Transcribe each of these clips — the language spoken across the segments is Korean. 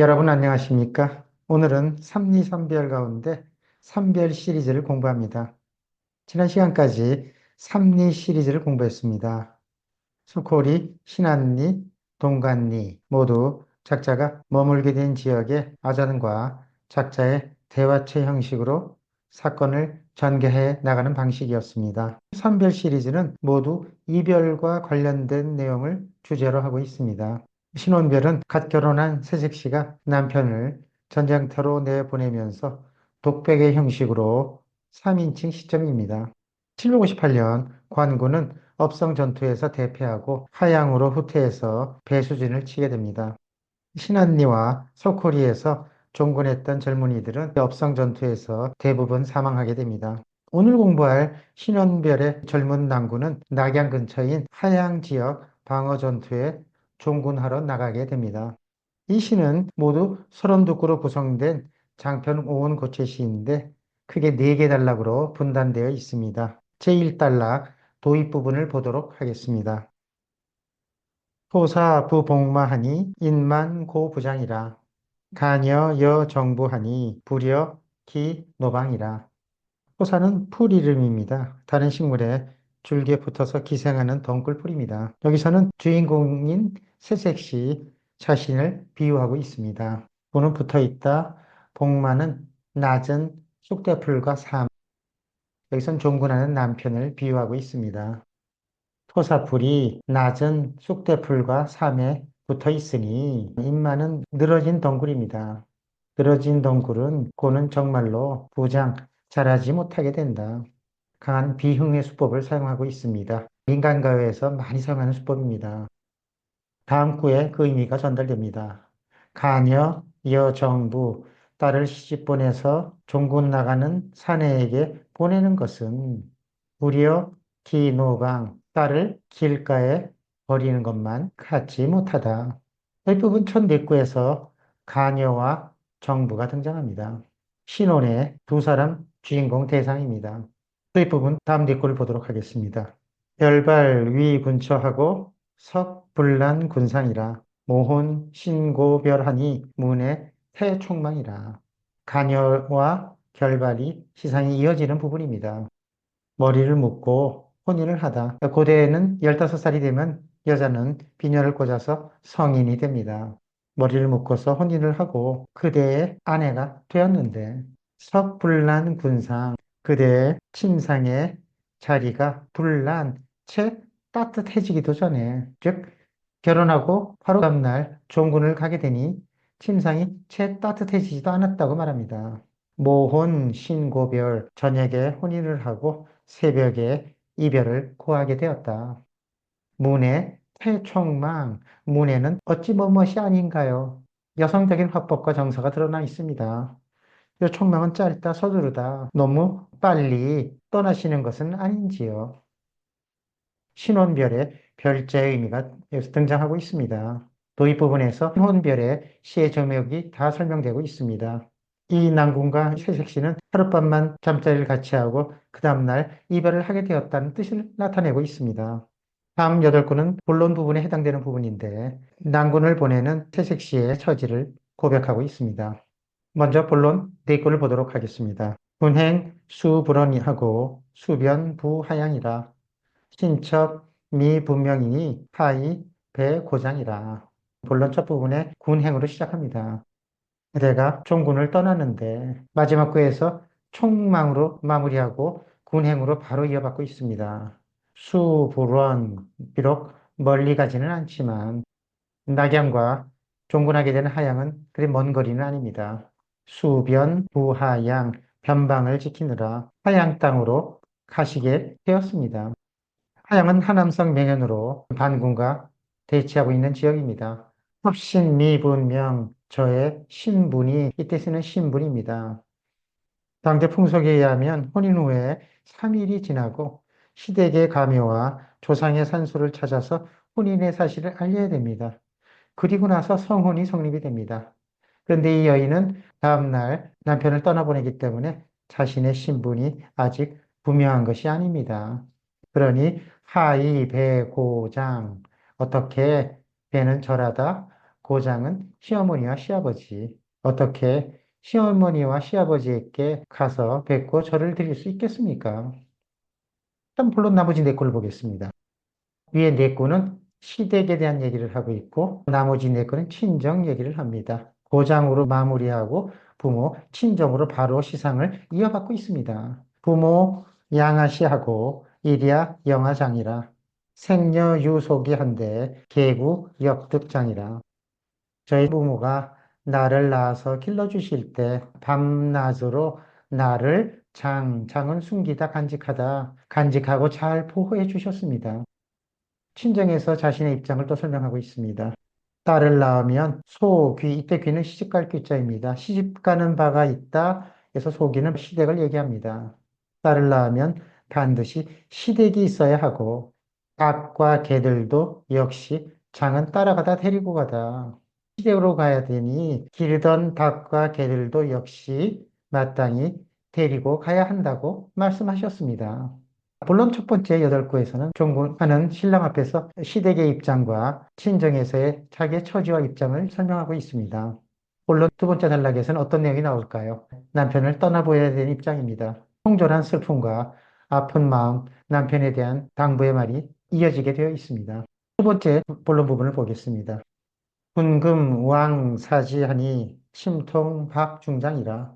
여러분 안녕하십니까? 오늘은 삼리삼별 가운데 삼별 시리즈를 공부합니다. 지난 시간까지 삼리 시리즈를 공부했습니다. 수코리, 신안리, 동간리 모두 작자가 머물게 된 지역의 아전과 작자의 대화체 형식으로 사건을 전개해 나가는 방식이었습니다. 삼별 시리즈는 모두 이별과 관련된 내용을 주제로 하고 있습니다. 신혼별은 갓 결혼한 새색 씨가 남편을 전쟁터로 내보내면서 독백의 형식으로 3인칭 시점입니다. 758년 관군은 업성 전투에서 대패하고 하양으로 후퇴해서 배수진을 치게 됩니다. 신안리와 서코리에서 종군했던 젊은이들은 업성 전투에서 대부분 사망하게 됩니다. 오늘 공부할 신원별의 젊은 남군은 낙양 근처인 하양 지역 방어 전투에 종군하러 나가게 됩니다. 이 시는 모두 32구로 구성된 장편 5원 고체 시인데 크게 4개 단락으로 분단되어 있습니다. 제1단락 도입 부분을 보도록 하겠습니다. 토사 부복마하니 인만 고부장이라 가녀 여 정부하니 부려 기 노방이라 토사는 풀 이름입니다. 다른 식물에 줄기에 붙어서 기생하는 덩굴풀입니다. 여기서는 주인공인 새색시 자신을 비유하고 있습니다. 부는 붙어 있다. 복마는 낮은 쑥대풀과 삶. 여기선 종군하는 남편을 비유하고 있습니다. 토사풀이 낮은 쑥대풀과 삶에 붙어 있으니 인마는 늘어진 덩굴입니다. 늘어진 덩굴은 고는 정말로 부장 자라지 못하게 된다. 강한 비흥의 수법을 사용하고 있습니다. 인간가요에서 많이 사용하는 수법입니다. 다음 구에 그 의미가 전달됩니다. 가녀, 여정부, 딸을 시집 보내서 종군 나가는 사내에게 보내는 것은 무려 기노방, 딸을 길가에 버리는 것만 같지 못하다. 이 부분 첫 내구에서 가녀와 정부가 등장합니다. 신혼의 두 사람 주인공 대상입니다. 이 부분 다음 내구를 보도록 하겠습니다. 별발 위 군처하고 석불란 군상이라 모혼 신고별하니 문의 태총망이라 가녀와 결발이 시상이 이어지는 부분입니다. 머리를 묶고 혼인을 하다. 고대에는 15살이 되면 여자는 비녀를 꽂아서 성인이 됩니다. 머리를 묶어서 혼인을 하고 그대의 아내가 되었는데 석불란 군상 그대의 침상의 자리가 불난 채 따뜻해지기도 전에 즉 결혼하고 하루 다음날 종군을 가게 되니 침상이 채 따뜻해지지도 않았다고 말합니다. 모혼 신고별 저녁에 혼인을 하고 새벽에 이별을 고하게 되었다. 문의 태총망 문에는 어찌 뭐뭇이 아닌가요? 여성적인 화법과 정서가 드러나 있습니다. 이 총망은 짧다 서두르다 너무 빨리 떠나시는 것은 아닌지요. 신혼별의 별자의 의미가 여기서 등장하고 있습니다. 도입 부분에서 신혼별의 시의 정역이 다 설명되고 있습니다. 이 난군과 새색시는 하룻밤만 잠자리를 같이 하고 그 다음날 이별을 하게 되었다는 뜻을 나타내고 있습니다. 다음 여덟 구는 본론 부분에 해당되는 부분인데 난군을 보내는 새색시의 처지를 고백하고 있습니다. 먼저 본론 네 구를 보도록 하겠습니다. 군행 수불언이하고 수변 부하양이라 신첩 미분명이니 하이 배 고장이라. 본론 첫 부분에 군행으로 시작합니다. 내가 총군을 떠나는데 마지막 구에서 총망으로 마무리하고 군행으로 바로 이어받고 있습니다. 수불원 비록 멀리 가지는 않지만 낙양과 종군하게 되는 하양은 그리 먼 거리는 아닙니다. 수변 부하양 변방을 지키느라 하양 땅으로 가시게 되었습니다. 하양은 하남성 명현으로 반군과 대치하고 있는 지역입니다. 합신 미분명 저의 신분이 이때 쓰는 신분입니다. 당대 풍속에 의하면 혼인 후에 3일이 지나고 시댁의 가묘와 조상의 산소를 찾아서 혼인의 사실을 알려야 됩니다. 그리고 나서 성혼이 성립이 됩니다. 그런데 이 여인은 다음날 남편을 떠나보내기 때문에 자신의 신분이 아직 분명한 것이 아닙니다. 그러니 하이, 배, 고장. 어떻게 배는 절하다, 고장은 시어머니와 시아버지. 어떻게 시어머니와 시아버지에게 가서 뵙고 절을 드릴 수 있겠습니까? 일단 물론 나머지 네 꼴을 보겠습니다. 위에 네 꼴은 시댁에 대한 얘기를 하고 있고 나머지 네 꼴은 친정 얘기를 합니다. 고장으로 마무리하고 부모, 친정으로 바로 시상을 이어받고 있습니다. 부모 양아씨하고 이리야 영아장이라 생녀 유속이 한데 개구 역득장이라 저희 부모가 나를 낳아서 길러주실 때 밤낮으로 나를 장, 장은 숨기다 간직하다, 간직하고 잘 보호해 주셨습니다. 친정에서 자신의 입장을 또 설명하고 있습니다. 딸을 낳으면 소, 귀, 이때 귀는 시집갈 귀자입니다. 시집가는 바가 있다 해서 소귀는 시댁을 얘기합니다. 딸을 낳으면 반드시 시댁이 있어야 하고 닭과 개들도 역시 장은 따라가다 데리고 가다. 시댁으로 가야 되니 길던 닭과 개들도 역시 마땅히 데리고 가야 한다고 말씀하셨습니다. 물론 첫 번째 여덟 구에서는 종군하는 신랑 앞에서 시댁의 입장과 친정에서의 자기의 처지와 입장을 설명하고 있습니다. 물론 두 번째 단락에서는 어떤 내용이 나올까요? 남편을 떠나보여야 되는 입장입니다. 통절한 슬픔과 아픈 마음, 남편에 대한 당부의 말이 이어지게 되어 있습니다. 두 번째 본론 부분을 보겠습니다. 군금 왕 사지하니 심통 박중장이라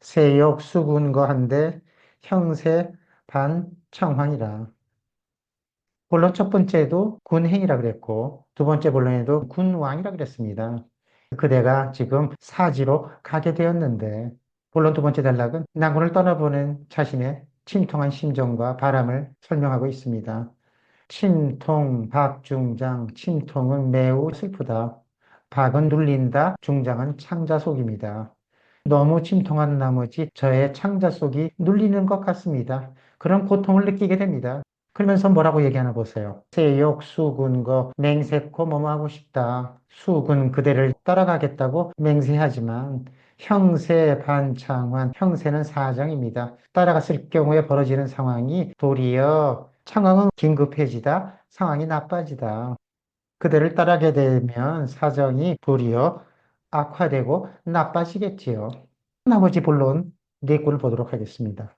세욕 수군거한데 형세 반 청황이라. 본론 첫 번째도 군행이라 그랬고 두 번째 본론에도 군왕이라 그랬습니다. 그대가 지금 사지로 가게 되었는데 본론 두 번째 단락은 난군을 떠나보는 자신의 침통한 심정과 바람을 설명하고 있습니다. 침통, 박 중장, 침통은 매우 슬프다. 박은 눌린다, 중장은 창자 속입니다. 너무 침통한 나머지 저의 창자 속이 눌리는 것 같습니다. 그런 고통을 느끼게 됩니다. 그러면서 뭐라고 얘기하나 보세요. 세욕, 수군거, 맹세코 뭐뭐 하고 싶다. 수군 그대를 따라가겠다고 맹세하지만 형세 반창환, 형세는 사정입니다. 따라갔을 경우에 벌어지는 상황이 도리어 상황은 긴급해지다, 상황이 나빠지다. 그대를 따라게 되면 사정이 도리어 악화되고 나빠지겠지요. 나머지 본론 네 꼴을 보도록 하겠습니다.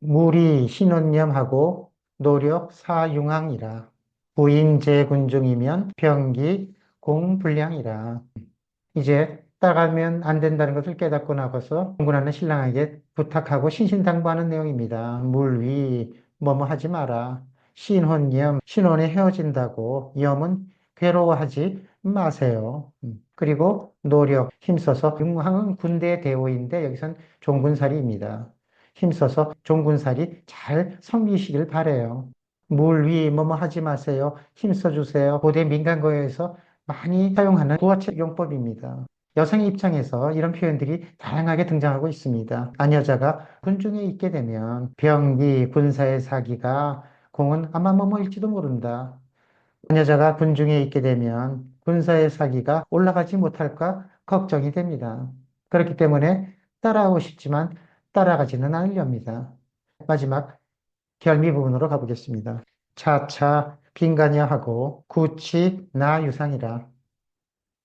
무리 신혼념하고 노력 사융항이라 부인 재군중이면 병기 공불량이라 이제 따라가면 안 된다는 것을 깨닫고 나가서 공군하는 신랑에게 부탁하고 신신당부하는 내용입니다. 물위 뭐뭐 하지 마라. 신혼염 신혼에 헤어진다고 염은 괴로워하지 마세요. 음. 그리고 노력 힘써서 융항은 군대 대우인데 여기선 종군살이입니다. 힘써서 종군살이 잘 섬기시길 바래요. 물위 뭐뭐 하지 마세요. 힘써 주세요. 고대 민간거에서 많이 사용하는 구어체 용법입니다. 여성의 입장에서 이런 표현들이 다양하게 등장하고 있습니다. 아녀자가 군중에 있게 되면 병기, 군사의 사기가 공은 아마 뭐뭐일지도 모른다. 아녀자가 군중에 있게 되면 군사의 사기가 올라가지 못할까 걱정이 됩니다. 그렇기 때문에 따라하고 싶지만 따라가지는 않으렵니다. 마지막 결미 부분으로 가보겠습니다. 차차 빈간여 하고 구치 나 유상이라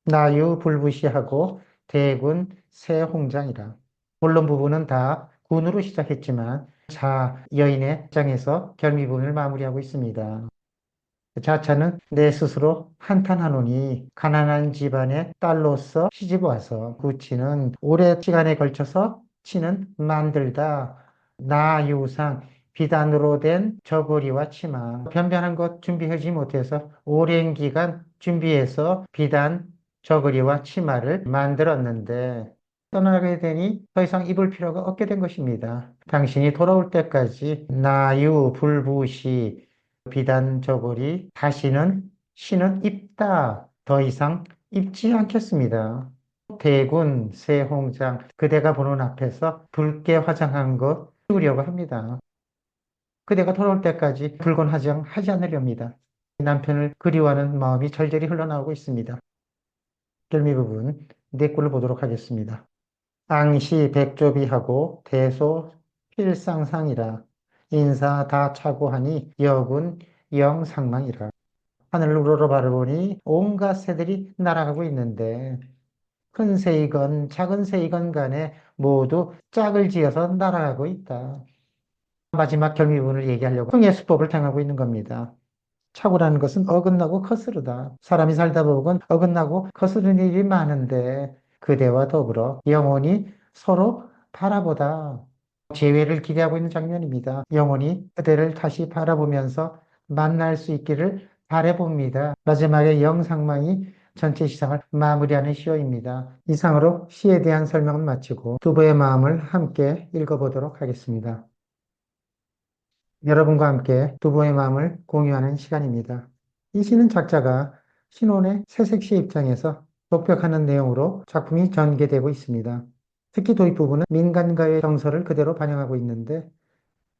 나유 불부시하고 대군 새홍장이라. 본론 부분은 다 군으로 시작했지만 자 여인의 입장에서 결미 부분을 마무리하고 있습니다. 자차는 내 스스로 한탄하노니 가난한 집안의 딸로서 시집 와서 구치는 오래 시간에 걸쳐서 치는 만들다. 나유상 비단으로 된 저고리와 치마. 변변한 것 준비하지 못해서 오랜 기간 준비해서 비단 저고리와 치마를 만들었는데 떠나게 되니 더 이상 입을 필요가 없게 된 것입니다. 당신이 돌아올 때까지 나유 불부시 비단 저고리 다시는 신은 입다 더 이상 입지 않겠습니다. 대군 세홍장 그대가 보는 앞에서 붉게 화장한 것 치우려고 합니다. 그대가 돌아올 때까지 붉은 화장 하지 않으렵니다. 남편을 그리워하는 마음이 절절히 흘러나오고 있습니다. 결미 부분 네 꼴을 보도록 하겠습니다. 앙시 백조비하고 대소 필상상이라 인사 다 차고 하니 여군 영상망이라 하늘을 우러러 바라보니 온갖 새들이 날아가고 있는데 큰 새이건 작은 새이건 간에 모두 짝을 지어서 날아가고 있다. 마지막 결미부분을 얘기하려고 흥의 수법을 당하고 있는 겁니다. 착오라는 것은 어긋나고 거스르다. 사람이 살다 보면 어긋나고 거스르는 일이 많은데 그대와 더불어 영원히 서로 바라보다. 재회를 기대하고 있는 장면입니다. 영원히 그대를 다시 바라보면서 만날 수 있기를 바라봅니다. 마지막에 영상망이 전체 시상을 마무리하는 시어입니다. 이상으로 시에 대한 설명은 마치고 두부의 마음을 함께 읽어보도록 하겠습니다. 여러분과 함께 두부의 마음을 공유하는 시간입니다. 이 시는 작자가 신혼의 새색시 입장에서 독백하는 내용으로 작품이 전개되고 있습니다. 특히 도입 부분은 민간가의 정서를 그대로 반영하고 있는데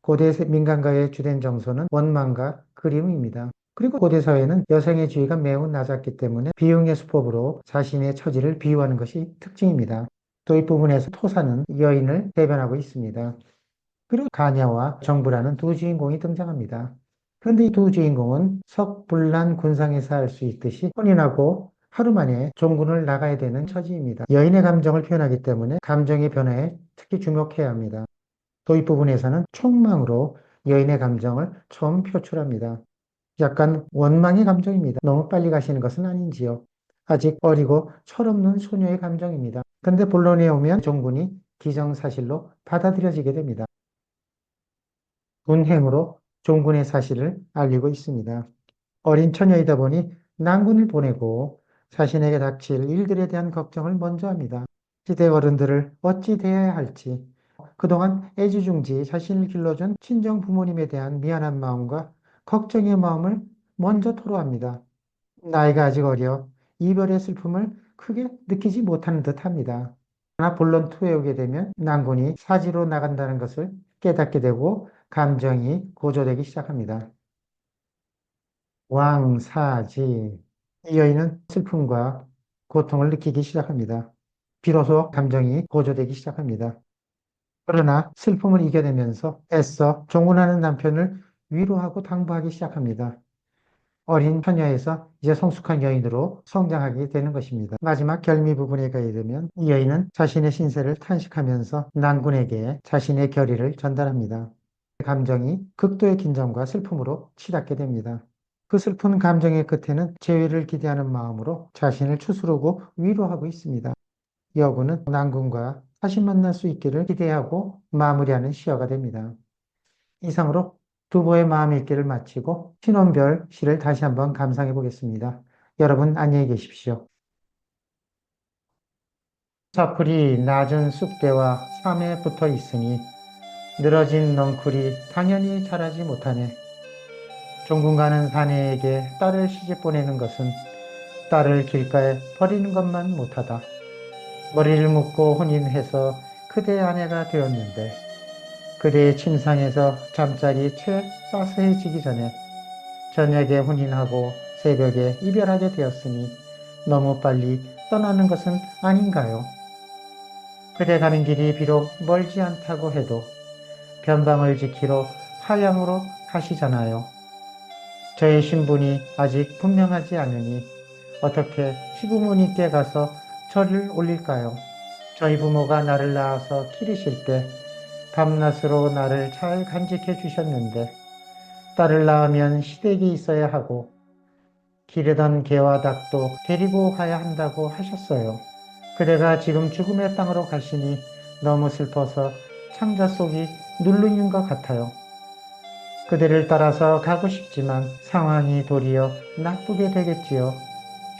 고대 민간가의 주된 정서는 원망과 그리움입니다. 그리고 고대 사회는 여성의 지위가 매우 낮았기 때문에 비용의 수법으로 자신의 처지를 비유하는 것이 특징입니다. 도입 부분에서 토사는 여인을 대변하고 있습니다. 그리고 가냐와 정부라는 두 주인공이 등장합니다. 그런데 이 두 주인공은 석불난 군상에서 할수 있듯이 혼인하고 하루 만에 종군을 나가야 되는 처지입니다. 여인의 감정을 표현하기 때문에 감정의 변화에 특히 주목해야 합니다. 도입 부분에서는 총망으로 여인의 감정을 처음 표출합니다. 약간 원망의 감정입니다. 너무 빨리 가시는 것은 아닌지요. 아직 어리고 철없는 소녀의 감정입니다. 그런데 본론에 오면 종군이 기정사실로 받아들여지게 됩니다. 운행으로 종군의 사실을 알리고 있습니다. 어린 처녀이다 보니 난군을 보내고 자신에게 닥칠 일들에 대한 걱정을 먼저 합니다. 시대 어른들을 어찌 대해야 할지, 그동안 애지중지 자신을 길러준 친정 부모님에 대한 미안한 마음과 걱정의 마음을 먼저 토로합니다. 나이가 아직 어려 이별의 슬픔을 크게 느끼지 못하는 듯 합니다. 그러나 본론 2에 오게 되면 난군이 사지로 나간다는 것을 깨닫게 되고 감정이 고조되기 시작합니다. 왕사지. 이 여인은 슬픔과 고통을 느끼기 시작합니다. 비로소 감정이 고조되기 시작합니다. 그러나 슬픔을 이겨내면서 애써 종군하는 남편을 위로하고 당부하기 시작합니다. 어린 처녀에서 이제 성숙한 여인으로 성장하게 되는 것입니다. 마지막 결미 부분에 가게 되면 이 여인은 자신의 신세를 탄식하면서 난군에게 자신의 결의를 전달합니다. 감정이 극도의 긴장과 슬픔으로 치닫게 됩니다. 그 슬픈 감정의 끝에는 재회를 기대하는 마음으로 자신을 추스르고 위로하고 있습니다. 여군은 난군과 다시 만날 수 있기를 기대하고 마무리하는 시어가 됩니다. 이상으로 두보의 마음 읽기를 마치고 신혼별 시를 다시 한번 감상해 보겠습니다. 여러분 안녕히 계십시오. 사풀이 낮은 쑥대와 삼에 붙어 있으니 늘어진 넝쿨이 당연히 자라지 못하네. 종군 가는 사내에게 딸을 시집 보내는 것은 딸을 길가에 버리는 것만 못하다. 머리를 묶고 혼인해서 그대의 아내가 되었는데 그대의 침상에서 잠자리 채 따스해지기 전에 저녁에 혼인하고 새벽에 이별하게 되었으니 너무 빨리 떠나는 것은 아닌가요? 그대 가는 길이 비록 멀지 않다고 해도 변방을 지키러 하양으로 가시잖아요. 저의 신분이 아직 분명하지 않으니 어떻게 시부모님께 가서 절을 올릴까요? 저희 부모가 나를 낳아서 기르실 때 밤낮으로 나를 잘 간직해 주셨는데 딸을 낳으면 시댁이 있어야 하고 기르던 개와 닭도 데리고 가야 한다고 하셨어요. 그대가 지금 죽음의 땅으로 가시니 너무 슬퍼서 창자 속이 눌리는 것 같아요. 그대를 따라서 가고 싶지만 상황이 도리어 나쁘게 되겠지요.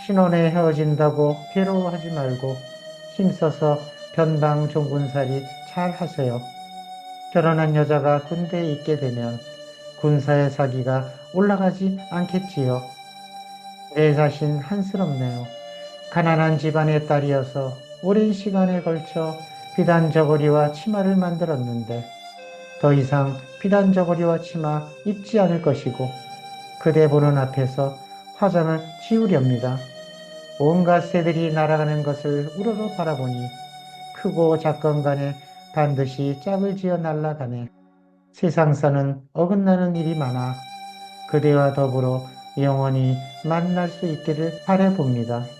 신혼에 헤어진다고 괴로워하지 말고 힘써서 변방 종군살이 잘 하세요. 결혼한 여자가 군대에 있게 되면 군사의 사기가 올라가지 않겠지요. 내 자신 한스럽네요. 가난한 집안의 딸이어서 오랜 시간에 걸쳐 비단 저고리와 치마를 만들었는데 더 이상 비단 저고리와 치마 입지 않을 것이고 그대 보는 앞에서 화장을 지우렵니다. 온갖 새들이 날아가는 것을 우러러 바라보니 크고 작건 간에 반드시 짝을 지어 날아가네. 세상사는 어긋나는 일이 많아 그대와 더불어 영원히 만날 수 있기를 바라봅니다.